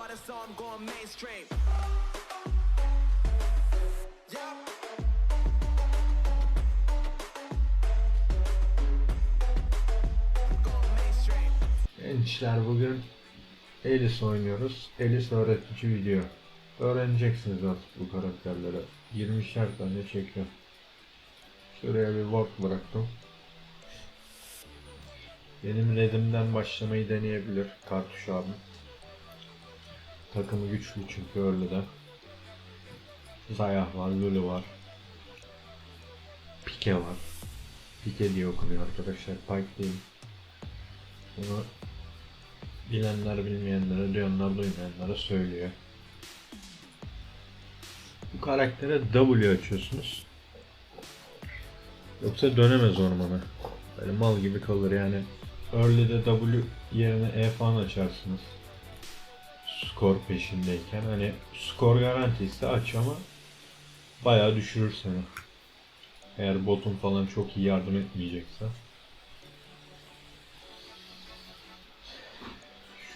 water, so I'm going mainstream. Yeah. Gençler bugün Alice oynuyoruz. Alice öğretici video. Öğreneceksiniz artık bu karakterleri. 20'şer tane çekiyor. Şuraya bir ward bıraktım. Benim redimden başlamayı deneyebilir Kartuş abim. Takımı güçlü çünkü öyle de. Zayah var, Lulu var. Pike var. Pike diye okunuyor arkadaşlar. Pike değil. Bunu bilenler bilmeyenlere, duyanlar duymayanlara söylüyor. Bu karaktere W açıyorsunuz. Yoksa dönemez ormana. Böyle mal gibi kalır yani. Early'de W yerine E falan açarsınız. Skor peşindeyken. Hani skor garantisi aç ama bayağı düşürür seni. Eğer botun falan çok iyi yardım etmeyecekse.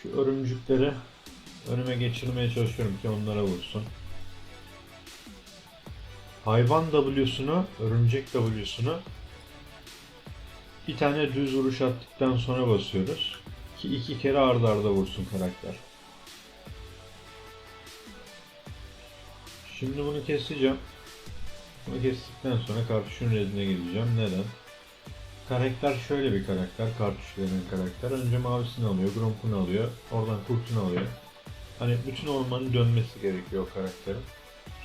Şu örümcükleri önüme geçirmeye çalışıyorum ki onlara vursun. Hayvan W'sunu, örümcek W'sunu bir tane düz vuruş attıktan sonra basıyoruz. Ki iki kere arda arda vursun karakter. Şimdi bunu keseceğim. Bunu kestikten sonra kartuşun redine gideceğim. Neden? Karakter şöyle bir karakter. Kartuş denen karakter. Önce mavisini alıyor, grompunu alıyor. Oradan kurtunu alıyor. Hani bütün ormanın dönmesi gerekiyor o karakterin.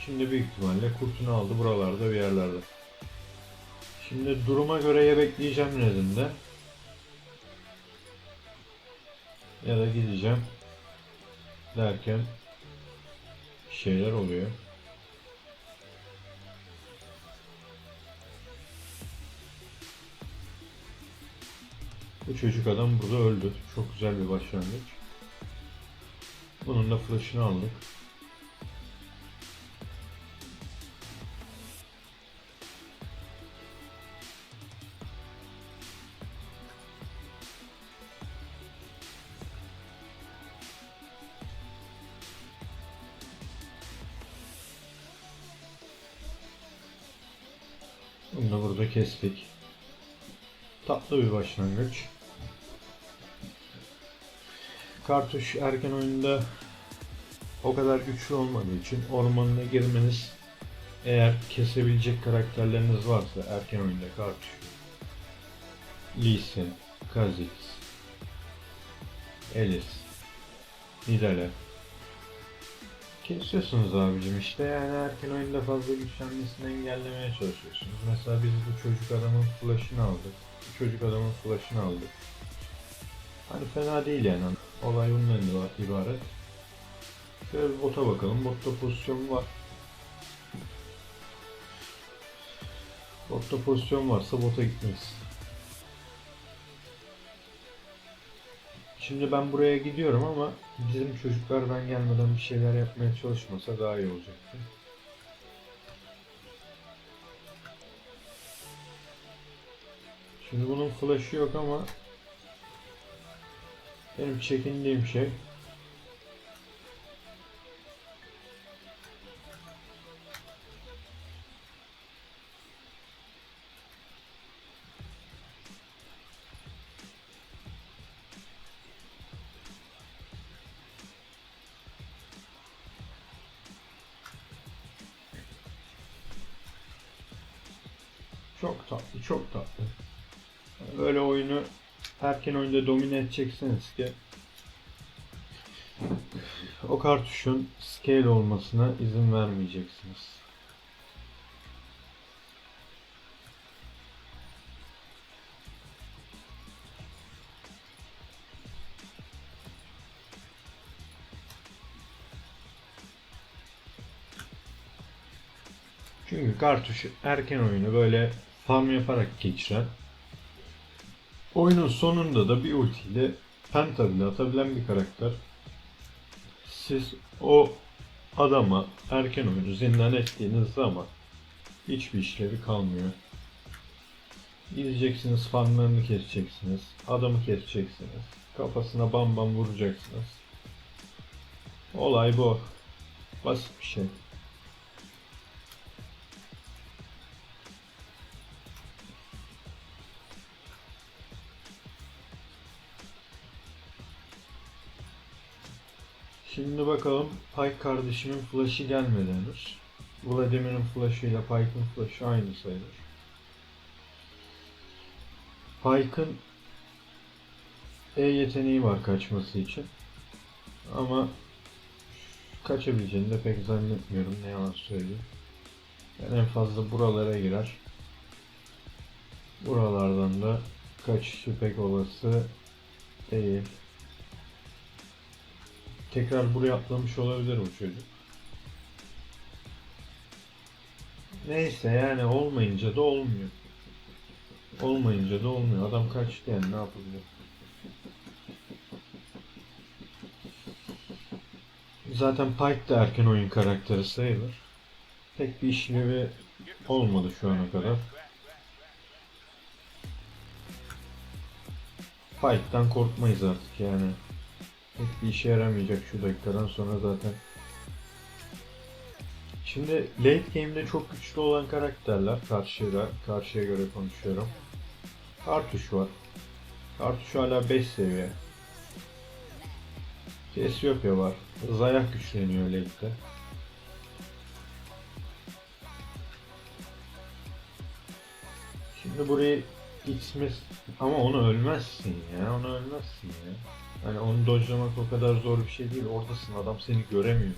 Şimdi büyük ihtimalle kurtunu aldı buralarda bir yerlerde. Şimdi duruma göre ya bekleyeceğim redinde. Ya da gideceğim derken şeyler oluyor. Bu çocuk adam burada öldü. Çok güzel bir başlangıç. Bunun da flash'ını aldık. Bunu da burada kestik. Tatlı bir başlangıç. Kartuş erken oyunda o kadar güçlü olmadığı için ormanına girmeniz eğer kesebilecek karakterleriniz varsa erken oyunda Kartuş, Lee Sin, Kha'Zix, Elis, Nidale kesiyorsunuz abicim işte yani erken oyunda fazla güçlenmesini engellemeye çalışıyorsunuz. Mesela biz bu çocuk adamın flash'ını aldık. Bu çocuk adamın flash'ını aldık. Hani fena değil yani. Olay bundan iba- ibaret. Şöyle bir bota bakalım. Botta pozisyon var. Botta pozisyon varsa bota gitmeyiz. Şimdi ben buraya gidiyorum ama bizim çocuklar ben gelmeden bir şeyler yapmaya çalışmasa daha iyi olacaktı. Şimdi bunun flash'ı yok ama benim çekindiğim şey çok tatlı, çok tatlı. Böyle oyunu erken oyunda domine edeceksiniz ki o kartuşun scale olmasına izin vermeyeceksiniz. Çünkü kartuş erken oyunu böyle farm yaparak geçiren oyunun sonunda da bir ultiyle penta bile atabilen bir karakter. Siz o adama erken oyunu zindan ettiğiniz zaman hiçbir işlevi kalmıyor. Gideceksiniz farmlarını keseceksiniz. Adamı keseceksiniz. Kafasına bam bam vuracaksınız. Olay bu. Basit bir şey. Şimdi bakalım Pike kardeşimin flash'ı gelmedi henüz. Vladimir'in flash'ı ile Pike'ın flash'ı aynı sayılır. Pike'ın E yeteneği var kaçması için. Ama kaçabileceğini de pek zannetmiyorum ne yalan söyleyeyim. Yani en fazla buralara girer. Buralardan da kaçışı pek olası değil. Tekrar buraya atlamış olabilir bu çocuk. Neyse yani olmayınca da olmuyor. Olmayınca da olmuyor. Adam kaçtı yani ne yapabilir? Zaten Pike de erken oyun karakteri sayılır. Pek bir işlevi olmadı şu ana kadar. Pike'dan korkmayız artık yani. Pek bir işe yaramayacak şu dakikadan sonra zaten. Şimdi late game'de çok güçlü olan karakterler karşıya, karşıya göre konuşuyorum. Kartuş var. Kartuş hala 5 seviye. Cassiopeia var. Zayah güçleniyor late'de. Şimdi burayı X'miz ama onu ölmezsin ya. Onu ölmezsin ya. Hani onu dodge'lamak o kadar zor bir şey değil. Oradasın adam seni göremiyor.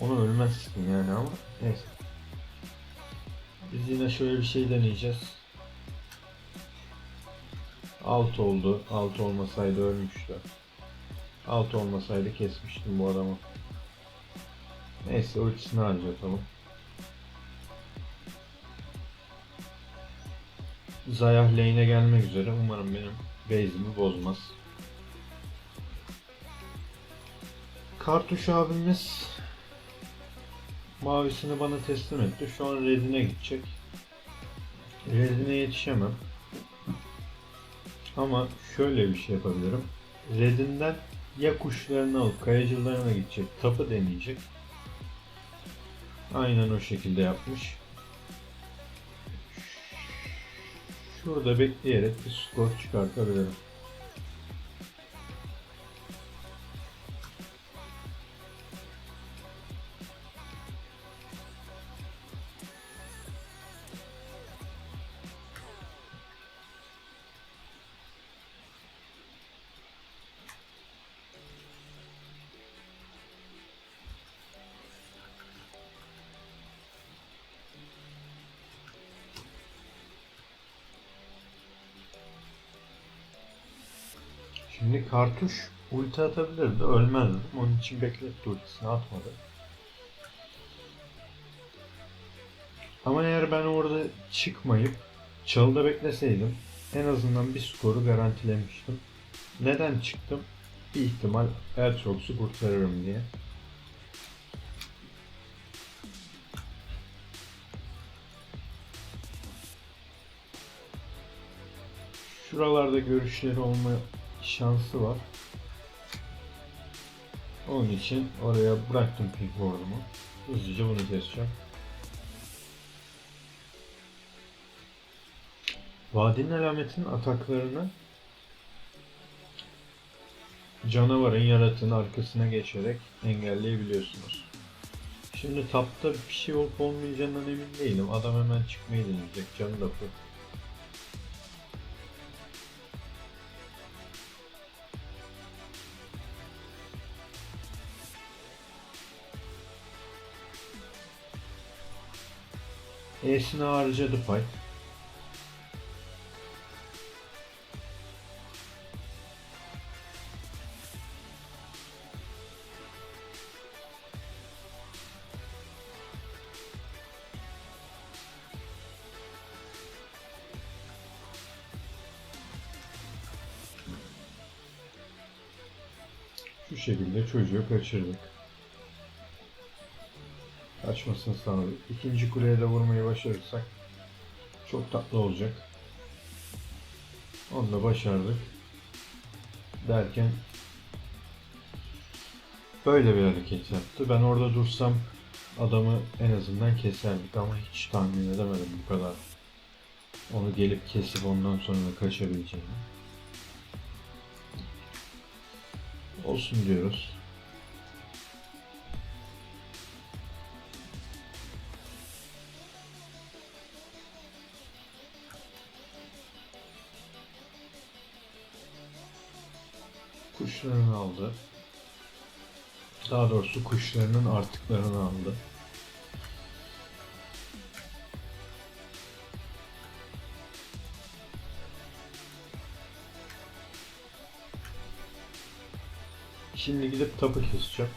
Onu ölmezsin yani ama neyse. Biz yine şöyle bir şey deneyeceğiz. Alt oldu. Alt olmasaydı ölmüştü. Alt olmasaydı kesmiştim bu adamı. Neyse ultisini harcatalım. Zayah lane'e gelmek üzere. Umarım benim base'imi bozmaz. Kartuş abimiz mavisini bana teslim etti. Şu an redine gidecek. Redine yetişemem. Ama şöyle bir şey yapabilirim. Redinden ya kuşlarını alıp kayacılarına gidecek, tapı deneyecek. Aynen o şekilde yapmış. Şurada bekleyerek bir skor çıkartabilirim. Şimdi kartuş ulti atabilirdi, ölmezdim. Onun için bekletti ultisini atmadı. Ama eğer ben orada çıkmayıp çalıda bekleseydim en azından bir skoru garantilemiştim. Neden çıktım? Bir ihtimal Ertrox'u kurtarırım diye. Şuralarda görüşleri olma şansı var. Onun için oraya bıraktım pink ward'umu. Hızlıca bunu keseceğim. Vadinin alametinin ataklarını canavarın yaratığın arkasına geçerek engelleyebiliyorsunuz. Şimdi tapta bir şey olup olmayacağından emin değilim. Adam hemen çıkmayı deneyecek. Canı da full. E'sini harcadı Pike. Şu şekilde çocuğu kaçırdık. Kaçmasını sağladık. İkinci kuleye de vurmayı başarırsak çok tatlı olacak. Onu da başardık. Derken böyle bir hareket yaptı. Ben orada dursam adamı en azından keserdik ama hiç tahmin edemedim bu kadar. Onu gelip kesip ondan sonra kaçabileceğini. Olsun diyoruz. Kuşlarını aldı. Daha doğrusu kuşlarının artıklarını aldı. Şimdi gidip tapu keseceğim.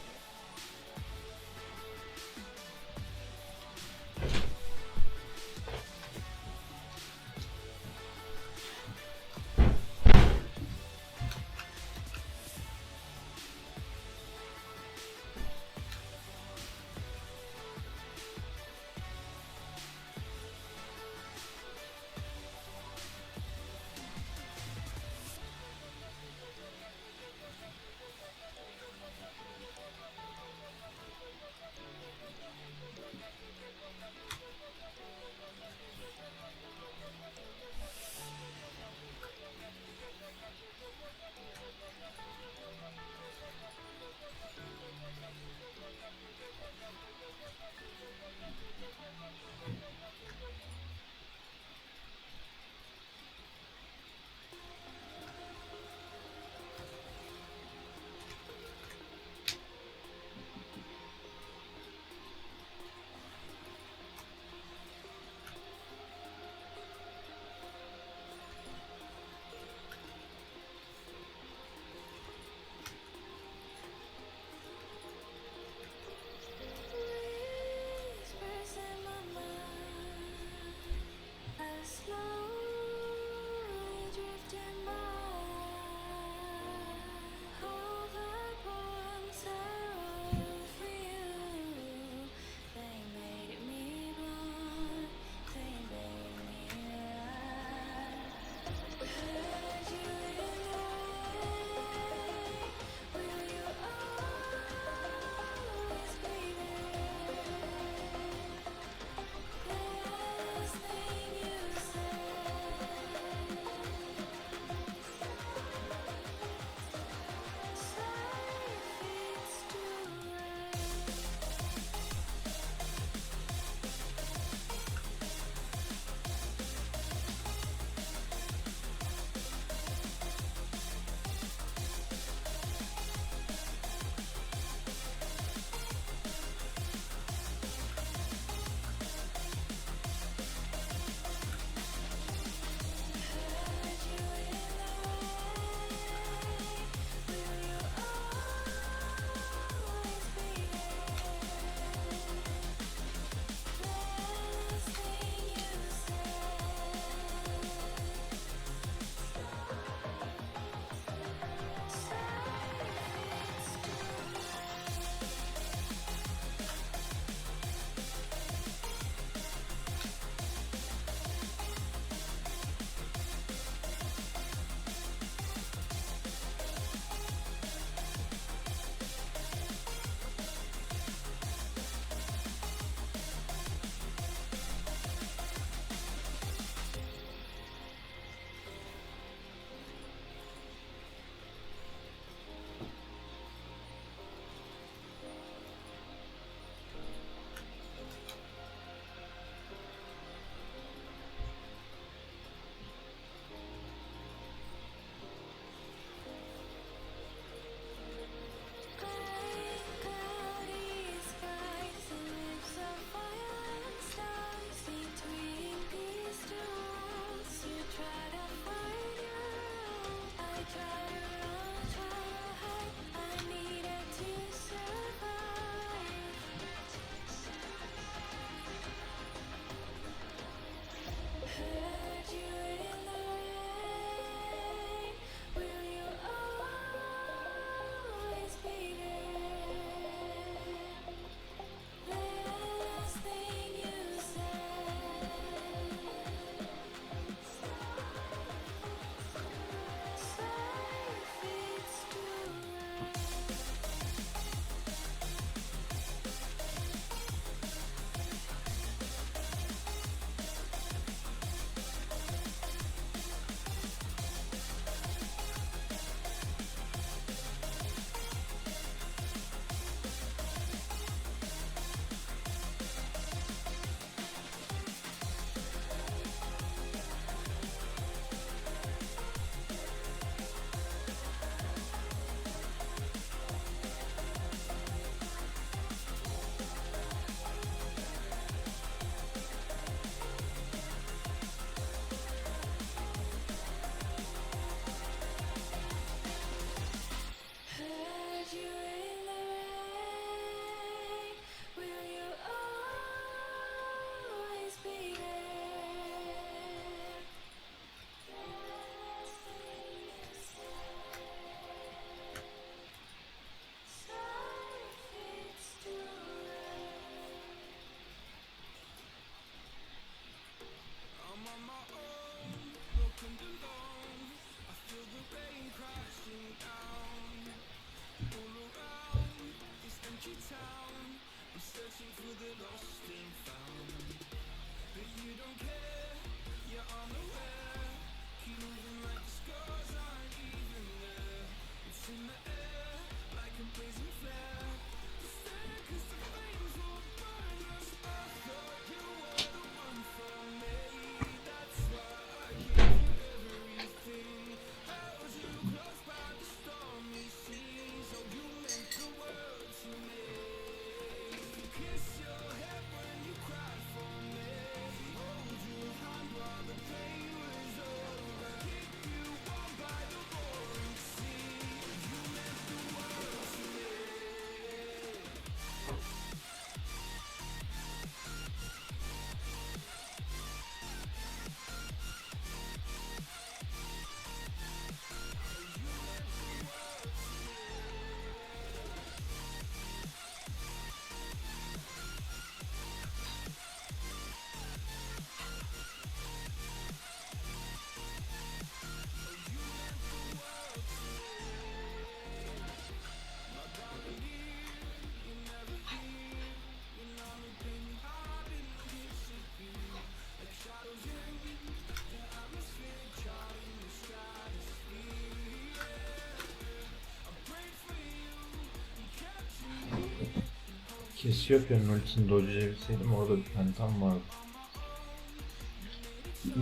Kesiopya'nın ultisini dodge'layabilseydim orada bir pentam vardı.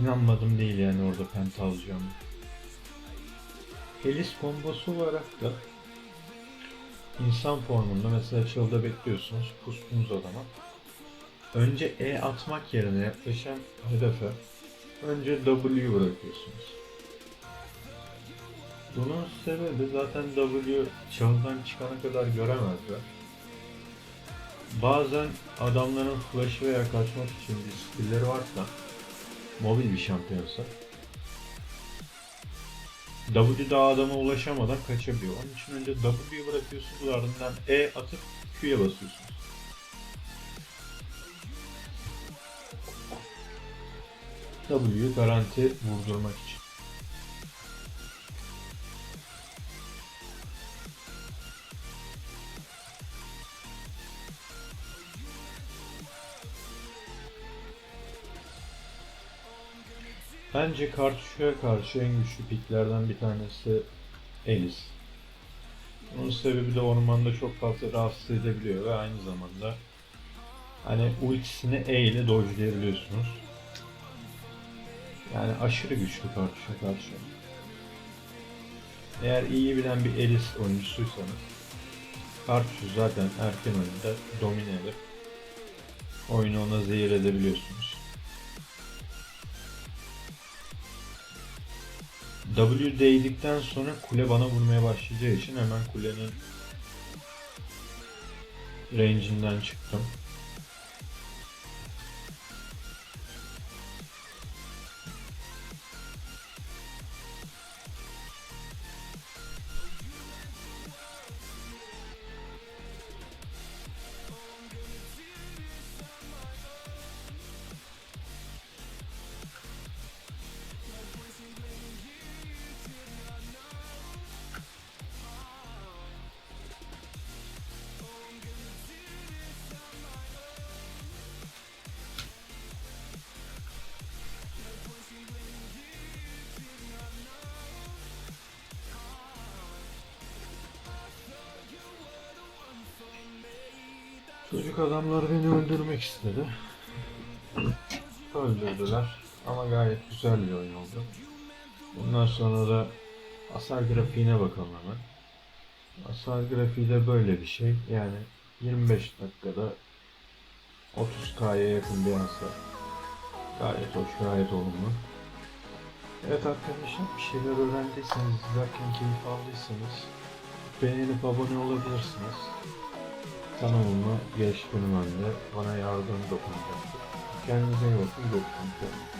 İnanmadım değil yani orada penta alacağım. Elis kombosu olarak da insan formunda mesela çılda bekliyorsunuz, pustunuz adama. Önce E atmak yerine yaklaşan hedefe önce W bırakıyorsunuz. Bunun sebebi zaten W çağdan çıkana kadar göremezler. Bazen adamların flash veya kaçmak için bir skillleri varsa mobil bir şampiyonsa W daha adama ulaşamadan kaçabiliyor. Onun için önce W bırakıyorsunuz ardından E atıp Q'ya basıyorsunuz. W'yu garanti vurdurmak için. Bence kartuşa karşı en güçlü piklerden bir tanesi Elis. Bunun sebebi de ormanda çok fazla rahatsız edebiliyor ve aynı zamanda hani ultisini E ile dodge'layabiliyorsunuz. Yani aşırı güçlü kartuşa karşı. Eğer iyi bilen bir Elis oyuncusuysanız Kartuşu zaten erken oyunda domine edip oyunu ona zehir edebiliyorsunuz. W değdikten sonra kule bana vurmaya başlayacağı için hemen kulenin range'inden çıktım. Çocuk adamlar beni öldürmek istedi. Öldürdüler. Ama gayet güzel bir oyun oldu. Bundan sonra da hasar grafiğine bakalım hemen. Hasar grafiği de böyle bir şey. Yani 25 dakikada 30k'ya yakın bir hasar. Gayet hoş, gayet olumlu. Evet arkadaşlar bir şeyler öğrendiyseniz, izlerken keyif aldıysanız beğenip abone olabilirsiniz. Kanalıma geçtiğim anda bana yardım dokunacaktır. Kendinize iyi bakın. Görüşmek.